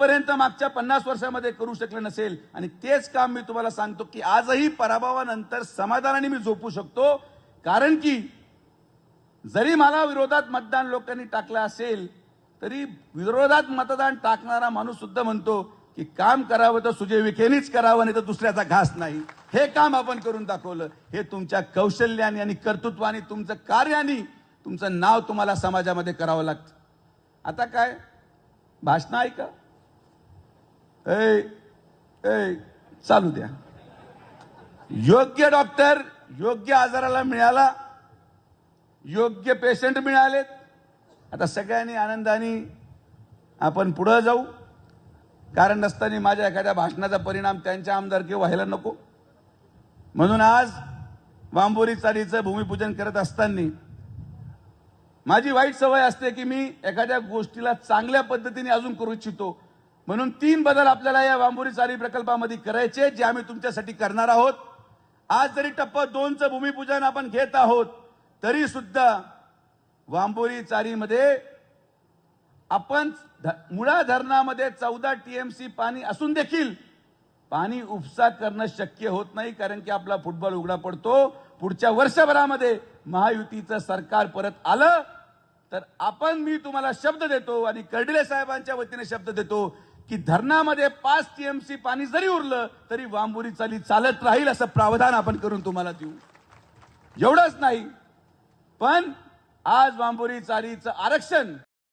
आजपर्यंत मागच्या पन्नास वर्षामध्ये करू शकलं नसेल. आणि तेच काम मी तुम्हाला सांगतो की आजही पराभवानंतर समाधानाने मी झोपू शकतो. कारण की जरी मला विरोधात मतदान लोकांनी टाकलं असेल तरी विरोधात मतदान टाकणारा माणूस सुद्धा म्हणतो की काम करावं तर सुजय विखेनीच करावं नाही तर दुसऱ्याचा घास नाही. हे काम आपण करून दाखवलं. हे तुमच्या कौशल्याने आणि कर्तृत्वाने तुमचं कार्याने तुमचं नाव तुम्हाला समाजामध्ये करावं लागतं. आता काय? भाषण ऐका. ऐ ऐ चालू द्या. योग्य डॉक्टर योग्य आजाराला मिळाला योग्य पेशंट मिळालेत. आता सगळ्यांनी आनंदाने आपण पुढं जाऊ. कारण नसताना माझ्या एखाद्या भाषणाचा परिणाम त्यांच्या आमदारकी व्हायला नको. म्हणून आज वांबोरी चालीचं भूमिपूजन करत असताना माझी वाईट सवय असते की मी एखाद्या गोष्टीला चांगल्या पद्धतीने अजून करू इच्छितो. म्हणून तीन बदल आपल्याला या वांबोरी चारी प्रकल्पामध्ये करायचे जे आम्ही तुमच्यासाठी करणार आहोत. आज जरी टप्पा दोनचं भूमिपूजन आपण घेत आहोत तरी सुद्धा वांबोरी चारीमध्ये आपण ध- मुळा धरणामध्ये चौदा टीएमसी पाणी असून देखील पाणी उपसा करणं शक्य होत नाही कारण की आपला फुटबॉल उघडा पडतो. पुढच्या वर्षभरामध्ये महायुतीचं सरकार परत आलं तर आपण मी तुम्हाला शब्द देतो आणि कर्डिले साहेबांच्या वतीने शब्द देतो की धरणामध्ये पाच टीएमसी पाणी जरी उरलं तरी वांबुरी चाली चालत राहील असं प्रावधान आपण करून तुम्हाला देऊ. एवढंच नाही पण आज वांबुरी चालीचं आरक्षण